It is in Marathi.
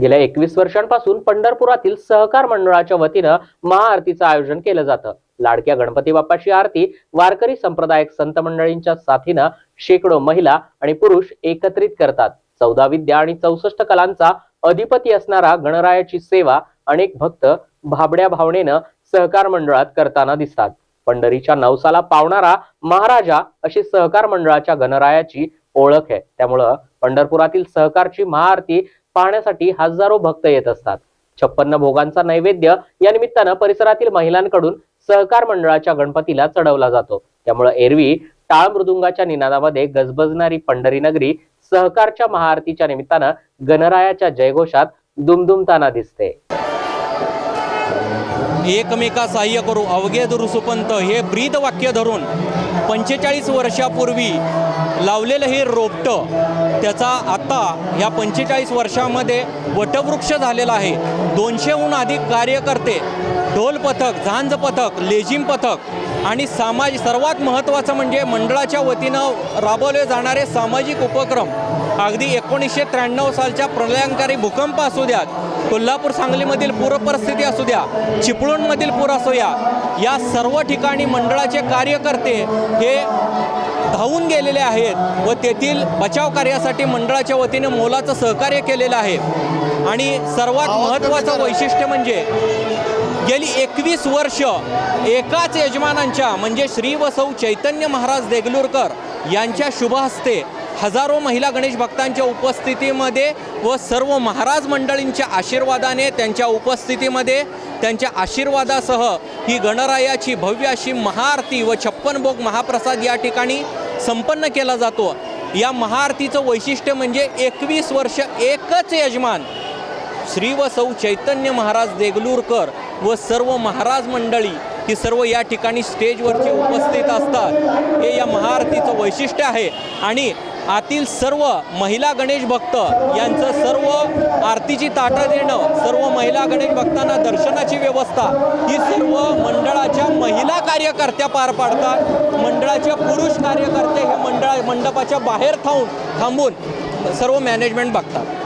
गेल्या एकवीस वर्षांपासून पंढरपुरातील सहकार मंडळाच्या वतीनं महाआरतीचं आयोजन केलं जातं. लाडक्या गणपती बाप्पाची आरती वारकरी संप्रदायक संत मंडळींच्या साथीनं शेकडो महिला आणि पुरुष एकत्रित करतात. चौदा विद्या आणि चौसष्ट कलांचा अधिपती असणारा गणरायाची सेवा अनेक भक्त भाबड्या भावनेनं सहकार मंडळात करताना दिसतात. पंढरीच्या नवसाला पावणारा महाराजा अशी सहकार मंडळाच्या गणरायाची ओळख आहे. त्यामुळं पंढरपुरातील सहकारची महाआरती पाहण्यासाठी हजारो भक्त येत असतात. छप्पन्न भोगांचा नैवेद्य या निमित्तानं परिसरातील महिलांकडून सहकार मंडळाच्या गणपतीला चढवला जातो. त्यामुळे एरवी टाळ मृदुंगाच्या निनादामध्ये गजबजणारी पंढरी नगरी सहकारच्या महाआरतीच्या निमित्तानं गणरायाच्या जयघोषात दुमदुमताना दिसते. एकमेका सहाय्य करू अवघे दुरुसुपंत हे ब्रीद वाक्य धरून पंचेचाळीस वर्षापूर्वी लावलेलं हे रोपटं त्याचा आता ह्या पंचेचाळीस वर्षामध्ये वटवृक्ष झालेला आहे. दोनशेहून अधिक कार्यकर्ते ढोल पथक झांज पथक लेझिम पथक आणि समाज सर्वात महत्त्वाचं म्हणजे मंडळाच्या वतीनं राबवले जाणारे सामाजिक उपक्रम अगदी एकोणीसशे त्र्याण्णव सालच्या प्रलयंकारी भूकंप असू द्यात कोल्हापूर सांगलीमधील पूरपरिस्थिती असू द्या चिपळूणमधील पूर असू या या सर्व ठिकाणी मंडळाचे कार्यकर्ते हे धावून गेलेले आहेत व तेथील बचाव कार्यासाठी मंडळाच्या वतीने मोलाचं सहकार्य केलेलं आहे. आणि सर्वात महत्त्वाचं वैशिष्ट्य म्हणजे गेली एकवीस वर्ष एकाच यजमानांच्या म्हणजे श्री व सौ चैतन्य महाराज देगलूरकर यांच्या शुभ हस्ते हजारो महिला गणेश भक्तांच्या उपस्थितीमध्ये व सर्व महाराज मंडळींच्या आशीर्वादाने त्यांच्या उपस्थितीमध्ये त्यांच्या आशीर्वादासह ही गणरायाची भव्य अशी महाआरती व छप्पन भोग महाप्रसाद या ठिकाणी संपन्न केला जातो. या महाआरतीचं वैशिष्ट्य म्हणजे एकवीस वर्ष एकच यजमान श्री व सौ चैतन्य महाराज देगलूरकर व सर्व महाराज मंडळी ही सर्व या ठिकाणी स्टेजवरची उपस्थित असतात. हे या महाआरतीचं वैशिष्ट्य आहे. आणि आतील सर्व महिला गणेश भक्त यांचं सर्व आरतीची ताटं देणं सर्व महिला गणेश भक्तांना दर्शनाची व्यवस्था ही सर्व मंडळाच्या महिला कार्यकर्त्या पार पाडतात. मंडळाच्या पुरुष कार्यकर्ते हे मंडळा मंडपाच्या बाहेर थांबून थांबून सर्व मॅनेजमेंट बघतात.